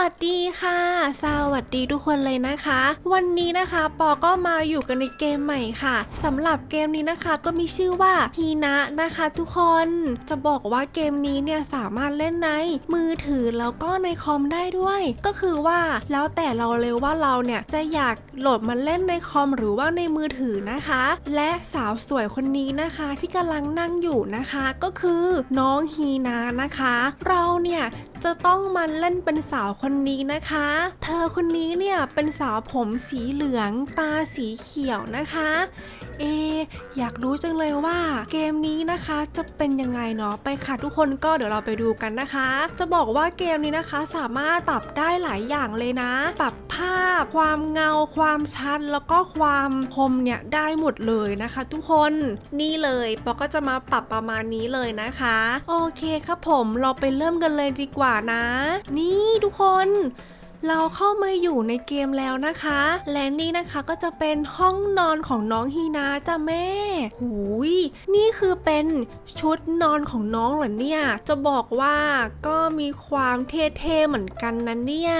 วัสดีค่ะ สวัสดีทุกคนเลยนะคะ วันนี้นะคะปอก็มาอยู่กันในเกมใหม่ค่ะสำหรับเกมนี้นะคะก็มีชื่อว่าฮีนะนะคะ ทุกคนจะบอกว่าเกมนี้เนี่ยสามารถเล่นในมือถือแล้วก็ในคอมได้ด้วย ก็คือว่าแล้วแต่เราเลยว่าเราเนี่ยจะอยากโหลดมาเล่นในคอมหรือว่าในมือถือนะคะ และสาวสวยคนนี้นะคะ ที่กำลังนั่งอยู่นะคะ ก็คือน้องฮีนานะคะ เราเนี่ยจะต้องมาเล่นเป็นสาวคนนี้นะคะ เธอคนนี้เนี่ยเป็นสาวผมสีเหลืองตาสีเขียวนะคะ เอ อยากรู้จังเลยว่าเกมนี้นะคะจะเป็นยังไงเนาะไปค่ะทุกคนก็เดี๋ยวเราไปดูกันนะคะ จะบอกว่าเกมนี้นะคะสามารถปรับได้หลายอย่างเลยนะ ปรับภาพ ความเงา ความชัดแล้วก็ความคมเนี่ยได้หมดเลยนะคะ ทุกคนนี่เลยปอก็จะมาปรับประมาณนี้เลยนะคะ โอเคครับผมเราไปเริ่มกันเลยดีกว่านะ นี่ทุกคน เราเข้ามาอยู่ในเกมแล้วนะคะ และนี่นะคะก็จะเป็นห้องนอนของน้องฮีนาจ้ะแม่ หูย นี่คือเป็นชุดนอนของน้องเหรอเนี่ย จะบอกว่าก็มีความเท่ๆเหมือนกันนะเนี่ย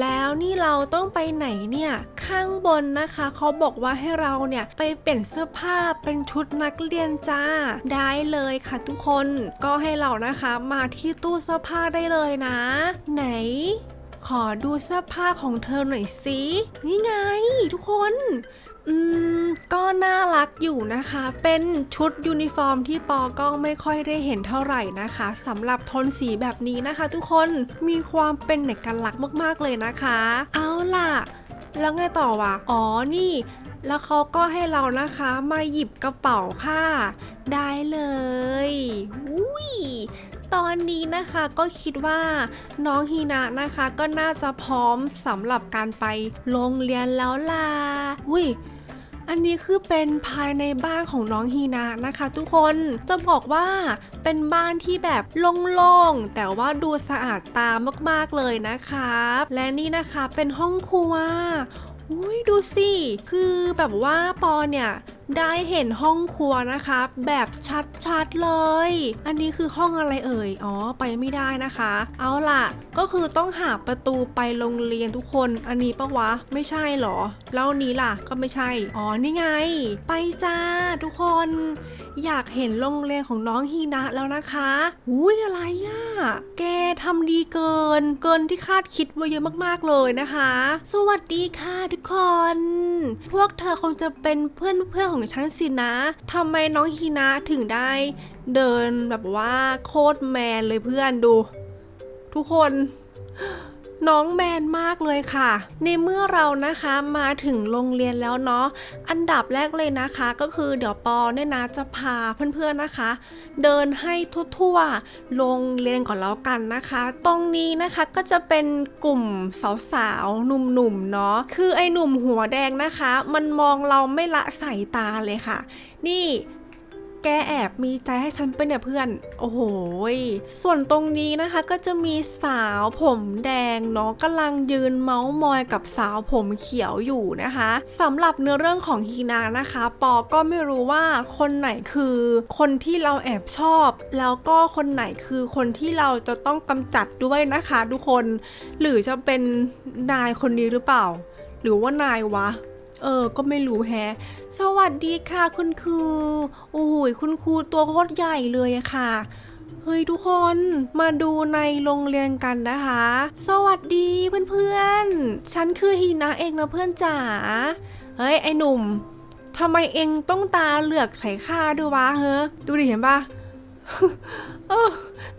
แล้วนี่เราต้องไปไหนเนี่ย ข้างบนนะคะเขาบอกว่าให้เราเนี่ยไปเปลี่ยนเสื้อผ้าเป็นชุดนักเรียนจ้า ได้เลยค่ะทุกคน ก็ให้เรานะคะมาที่ตู้เสื้อผ้าได้เลยนะ ไหน ขอดูเสื้อผ้าของเธอหน่อยสินี่ไง ทุกคน อืม ก็น่ารักอยู่นะคะ เป็นชุดยูนิฟอร์มที่ปอก็ไม่ค่อยได้เห็นเท่าไหร่นะคะสำหรับโทนสีแบบนี้นะคะ ทุกคนมีความเป็นเอกลักษณ์มากๆเลยนะคะ เอาล่ะ แล้วไงต่อวะอ๋อนี่แล้วเขาก็ให้เรานะคะมาหยิบกระเป๋าค่ะ ได้เลยอุ้ย ตอนนี้นะคะก็คิดว่าน้องฮีนะนะคะก็น่าจะพร้อมสำหรับการไปโรงเรียนแล้วล่ะอุ้ยอันนี้คือเป็นภายในบ้านของน้องฮีนะนะคะ ทุกคนจะบอกว่าเป็นบ้านที่แบบโล่งๆแต่ว่าดูสะอาดตามากๆเลยนะคะและนี่นะคะเป็นห้องครัวอุ้ยดูสิ คือแบบว่าปอเนี่ย ได้เห็นห้องครัวนะคะแบบชัดๆเลย อันนี้คือห้องอะไรเอ่ย อ๋อ ไปไม่ได้นะคะ เอาล่ะ ก็คือต้องหาประตูไปโรงเรียนทุกคน อันนี้ปะวะ ไม่ใช่เหรอ แล้วนี้ล่ะ ก็ไม่ใช่ อ๋อ นี่ไง ไปจ้าทุกคน อยากเห็นโรงเรียนของน้องฮีนะแล้วนะคะอุ้ยอะไรอะแกทำดีเกิน เกินที่คาดคิดไว้เยอะมากๆเลยนะคะ สวัสดีค่ะทุกคน พวกเธอคงจะเป็นเพื่อนเพื่อนๆของฉันสินะทำไมน้องฮีนะถึงได้ เดินแบบว่าโคตรแมนเลยเพื่อนดู ทุกคน น้องแมนมากเลยค่ะ ในเมื่อเรานะคะมาถึงโรงเรียนแล้วเนาะอันดับแรกเลยนะคะ ก็คือเดี๋ยวปอเนี่ยนะจะพาเพื่อนๆนะคะ เดินให้ทั่วๆโรงเรียนก่อนแล้วกันนะคะ ตรงนี้นะคะก็จะเป็นกลุ่มสาวๆหนุ่มๆเนาะคือไอ้หนุ่มหัวแดงนะคะ มันมองเราไม่ละสายตาเลยค่ะ นี่ แกแอบมีใจให้ฉันเป็นเนี่ยเพื่อน โอ้โห ส่วนตรงนี้นะคะก็จะมีสาวผมแดงเนาะกำลังยืนเมาส์มอยกับสาวผมเขียวอยู่นะคะสำหรับเนื้อเรื่องของฮีนานะคะ ปอก็ไม่รู้ว่าคนไหนคือคนที่เราแอบชอบ แล้วก็คนไหนคือคนที่เราจะต้องกำจัดด้วยนะคะ ทุกคน หรือจะเป็นนายคนนี้หรือเปล่า หรือว่านาย วะ เออ ก็ไม่รู้แฮะ สวัสดีค่ะคุณครู โอ้ยคุณครูตัวโคตรใหญ่เลยอะค่ะ เฮ้ยทุกคนมาดูในโรงเรียนกันนะคะ สวัสดีเพื่อนๆ ฉันคือฮีนะเองนะเพื่อนจ๋า เฮ้ยไอหนุ่มทำไมเองต้องตาเหลือกไขข้าด้วยวะเฮ้อดูดิเห็นปะเออ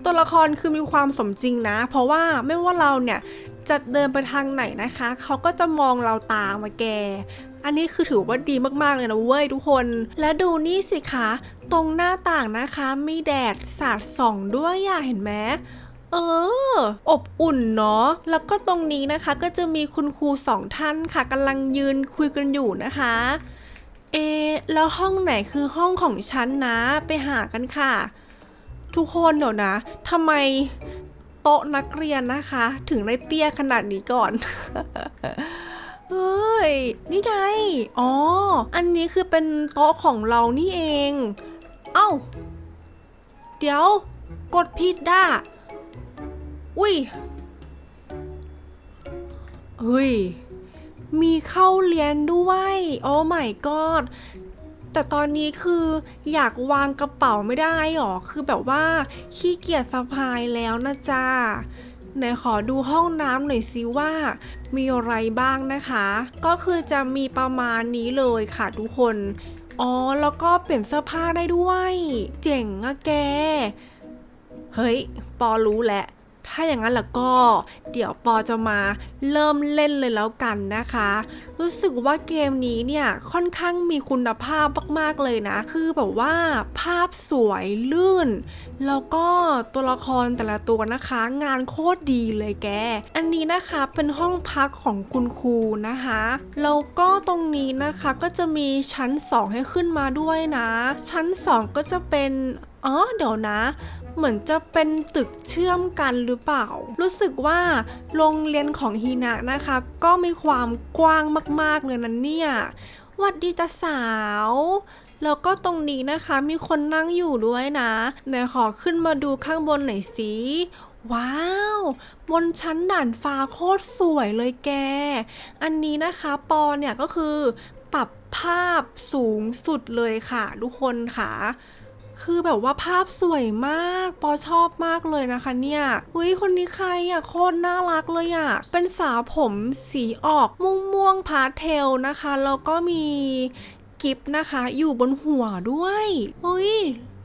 ตัวละครคือมีความสมจริงนะ เพราะว่าไม่ว่าเราเนี่ยจะเดินไปทางไหนนะคะ เขาก็จะมองเราตามมาแก อันนี้คือถือว่าดีมากๆเลยนะเว้ยทุกคน และดูนี่สิคะ ตรงหน้าต่างนะคะมีแดดสาดส่องด้วยอย่าเห็นไหมเออ อบอุ่นเนาะ แล้วก็ตรงนี้นะคะก็จะมีคุณครูสองท่านค่ะกำลังยืนคุยกันอยู่นะคะ เอ แล้วห้องไหนคือห้องของฉันนะไปหากันค่ะ ทุกคนเดี๋ยวนะทำไมโต๊ะนักเรียนนะคะ ถึงได้เตี้ยขนาดนี้ก่อน เฮ้ย นี่ไง อ๋อ อันนี้คือเป็นโต๊ะของเรานี่เอง เอ้า เดี๋ยว กดผิดด่ะอุ้ยเฮ้ย มีเข้าเรียนด้วย โอ้ my god แต่ตอนนี้คืออยากวางกระเป๋าไม่ได้หรอ คือแบบว่าขี้เกียจสะพายแล้วนะจ๊ะ ไหนขอดูห้องน้ำหน่อยสิว่า มีอะไรบ้างนะคะ ก็คือจะมีประมาณนี้เลยค่ะทุกคน อ๋อ แล้วก็เปลี่ยนเสื้อผ้าได้ด้วย เจ๋งอะแก เฮ้ย ปอรู้แหละ ถ้าอย่างนั้นแล้วก็ เดี๋ยวปอจะมาเริ่มเล่นเลยแล้วกันนะคะ รู้สึกว่าเกมนี้เนี่ยค่อนข้างมีคุณภาพมากๆเลยนะ คือแบบว่าภาพสวยลื่น แล้วก็ตัวละครแต่ละตัวนะคะ งานโคตรดีเลยแก อันนี้นะคะเป็นห้องพักของคุณครูนะคะ แล้วก็ตรงนี้นะคะก็จะมีชั้น 2 ให้ขึ้นมาด้วยนะ ชั้น 2 ก็จะเป็นอ๋อเดี๋ยวนะเหมือนจะเป็นตึกเชื่อมกันหรือเปล่า รู้สึกว่าโรงเรียนของฮีนะนะคะ ก็มีความกว้างมาก ๆ เลยนะเนี่ยวัดดีจ้าสาว แล้วก็ตรงนี้นะคะมีคนนั่งอยู่ด้วยนะไหนขอขึ้นมาดูข้างบนหน่อยสิว้าว บนชั้นด่านฟ้าโคตรสวยเลยแก อันนี้นะคะปอเนี่ยก็คือปรับภาพสูงสุดเลยค่ะ ทุกคนค่ะ คือแบบว่าภาพสวยมาก ปอชอบมากเลยนะคะเนี่ยอุ้ยคนนี้ใครอะโคตรน่ารักเลยอะ เป็นสาวผมสีออกม่วงม่วงๆพาสเทลนะคะ แล้วก็มีกิฟต์นะคะ อยู่บนหัวด้วยอุ้ย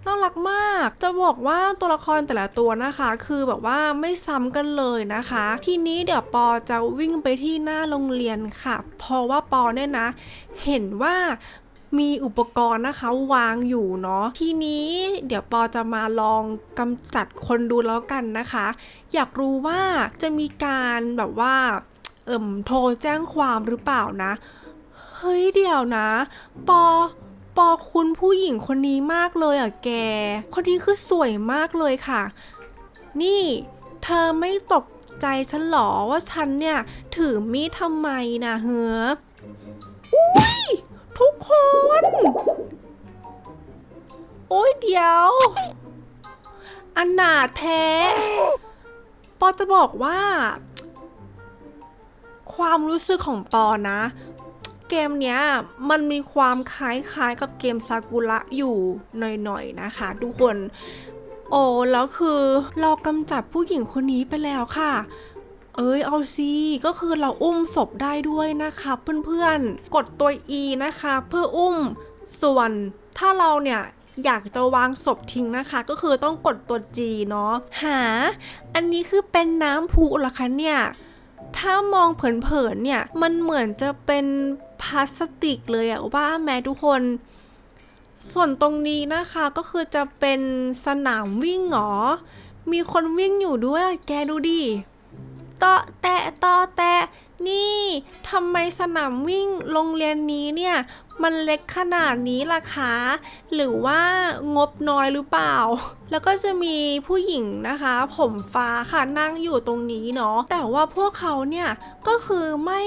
น่ารักมาก จะบอกว่าตัวละครแต่ละตัวนะคะ คือแบบว่าไม่ซ้ำกันเลยนะคะ ทีนี้เดี๋ยวปอจะวิ่งไปที่หน้าโรงเรียนค่ะ เพราะว่าปอเนี่ยนะ เห็นว่า มีอุปกรณ์นะคะวางอยู่เนาะทีนี้เดี๋ยวปอจะมาลองกำจัดคนดูแล้วกันนะคะ อยากรู้ว่าจะมีการแบบว่าเอิ่มโทรแจ้งความหรือเปล่านะ เฮ้ยเดี๋ยวนะ ปอปอคุณผู้หญิงคนนี้มากเลยอะแก คนนี้คือสวยมากเลยค่ะ นี่เธอไม่ตกใจฉันหรอว่าฉันเนี่ย ถือมีดทำไมนะเฮ้ออุ้ย ทุกคน โอ้ยเดี๋ยว อันหนาแท้ ปอจะบอกว่า ความรู้สึกของปอนะ เกมเนี้ย มันมีความคล้ายๆกับเกมซากุระอยู่หน่อยๆนะคะ ทุกคน โอ้แล้วคือเรากำจัดผู้หญิงคนนี้ไปแล้วค่ะ เอ้ยเอาสิก็คือเราอุ้มศพได้ด้วยนะคะเพื่อนๆ กดตัว E นะคะ เพื่ออุ้มส่วนถ้าเราเนี่ยอยากจะวางศพทิ้งนะคะ ก็คือต้องกดตัว G เนาะหา อันนี้คือเป็นน้ำพุเหรอคะเนี่ยถ้ามองเผินๆเนี่ยมันเหมือนจะเป็นพลาสติกเลยอะว่าแม้ทุกคน ส่วนตรงนี้นะคะก็คือจะเป็นสนามวิ่งเหรอ มีคนวิ่งอยู่ด้วยแกดูดิ ตอแตะตอแตะนี่ทำไมสนามวิ่งโรงเรียนนี้เนี่ย มันเล็กขนาดนี้ล่ะคะ หรือว่างบน้อยหรือเปล่า แล้วก็จะมีผู้หญิงนะคะ ผมฟ้าค่ะนั่งอยู่ตรงนี้เนาะแต่ว่าพวกเขาเนี่ยก็คือไม่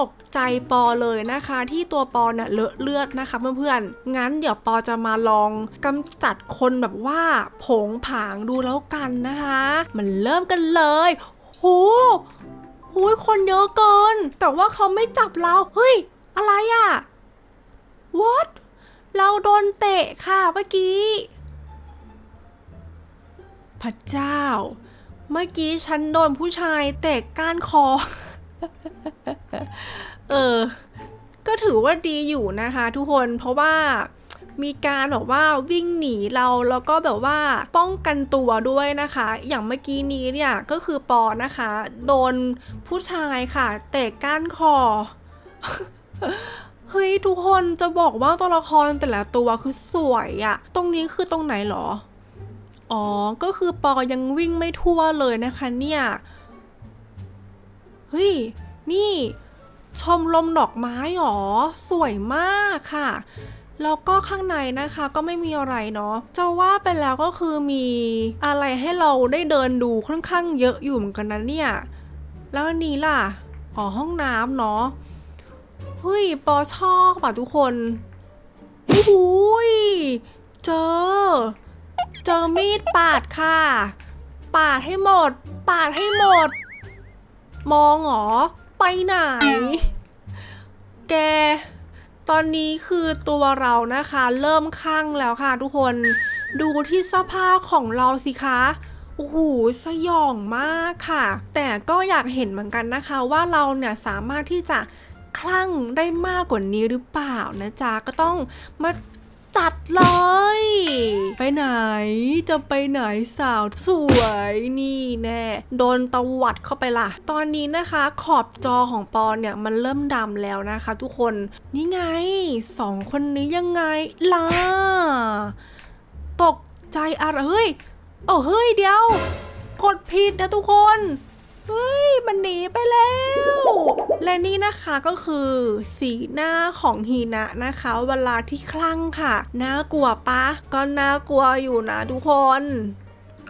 ตกใจปอเลยนะคะ ที่ตัวปอเนี่ยเลอะเลือดนะคะเพื่อนๆ งั้นเดี๋ยวปอจะมาลองกำจัดคนแบบว่าผงผางดูแล้วกันนะคะ มันเริ่มกันเลย โหโอ้ยคนเยอะเกิน แต่ว่าเขาไม่จับเรา เฮ้ย อะไรอะ what เราโดนเตะค่ะเมื่อกี้ พระเจ้า เมื่อกี้ฉันโดนผู้ชายเตะก้านคอ เออ ก็ถือว่าดีอยู่นะคะทุกคน เพราะว่า มีการแบบว่าวิ่งหนีเราแล้วก็แบบว่าป้องกันตัวด้วยนะคะ อย่างเมื่อกี้นี้เนี่ยก็คือปอนะคะ โดนผู้ชายค่ะเตะก้านคอเฮ้ยทุกคนจะบอกว่าตัวละครแต่ละตัวคือสวยอะตรงนี้คือตรงไหนหรอ อ๋อ ก็คือปอยังวิ่งไม่ทั่วเลยนะคะเนี่ย เฮ้ย นี่ ชมลมดอกไม้หรอ สวยมากค่ะ แล้วก็ข้างในนะคะก็ไม่มีอะไรเนาะจะว่าไปแล้วก็คือมีอะไรให้เราได้เดินดูค่อนข้างเยอะอยู่เหมือนกันนะเนี่ย แล้วอันนี้ล่ะ อ๋อห้องน้ำเนาะเฮ้ยปอชอบอะทุกคนโอ้โหยเจอ เจอมีดปาดค่ะ ปาดให้หมด ปาดให้หมด มองเหรอ ไปไหน แก ตอนนี้คือตัวเรานะคะ เริ่มคลั่งแล้วค่ะทุกคนดูที่เสื้อผ้าของเราสิคะโอ้โหสยองมากค่ะ แต่ก็อยากเห็นเหมือนกันนะคะ ว่าเราเนี่ยสามารถที่จะคลั่งได้มากกว่านี้หรือเปล่านะจ๊ะก็ต้องมา จัดเลย ไปไหนจะไปไหนสาวสวยนี่แน่โดนตวัดเข้าไปล่ะ ตอนนี้นะคะขอบจอของปอนเนี่ยมันเริ่มดำแล้วนะคะ ทุกคนนี่ไงสองคนนี้ยังไงล่ะตกใจอะไรเฮ้ยโอ้เฮ้ยเดี๋ยว กดผิดนะทุกคน เฮ้ย มันหนีไปแล้ว และนี่นะคะก็คือสีหน้าของฮีนะนะคะ เวลาที่คลั่งค่ะ น่ากลัวปะ ก็น่ากลัวอยู่นะทุกคน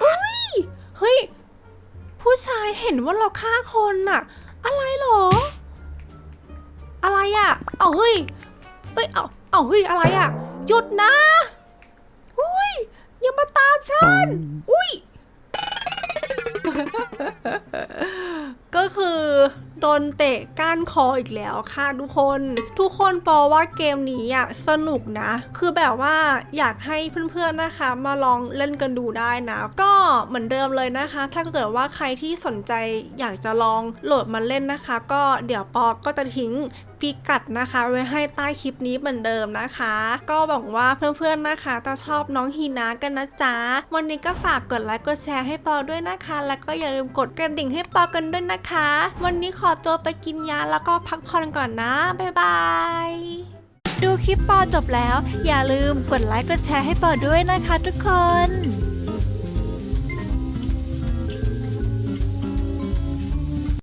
เฮ้ย เฮ้ย ผู้ชายเห็นว่าเราฆ่าคนน่ะ อะไรหรอ อะไรอะ่ะ เอาเฮ้ย เอ้ย เอาเอาเฮ้ย อะไรอะ่ะ หยุดนะอุ้ย อย่ามาตามฉัน อุ้ย ก็คือโดนเตะก้านคออีกแล้วค่ะทุกคน ทุกคนปอว่าเกมนี้อะสนุกนะ คือแบบว่าอยากให้เพื่อนๆนะคะ มาลองเล่นกันดูได้นะ ก็เหมือนเดิมเลยนะคะ ถ้าเกิดว่าใครที่สนใจอยากจะลองโหลดมาเล่นนะคะ ก็เดี๋ยวปอก็จะทิ้ง พิกัดนะคะ ไว้ให้ใต้คลิปนี้เหมือนเดิมนะคะ ก็หวังว่าเพื่อนๆนะคะจะชอบน้องฮีนากันนะจ๊ะ วันนี้ก็ฝากกดไลค์กดแชร์ให้ปอด้วยนะคะ แล้วก็อย่าลืมกดกระดิ่งให้ปอกันด้วยนะคะ วันนี้ขอตัวไปกินยาแล้วก็พักผ่อนก่อนนะ บ๊ายบายดูคลิปปอจบแล้ว อย่าลืมกดไลค์กดแชร์ให้ปอด้วยนะคะทุกคน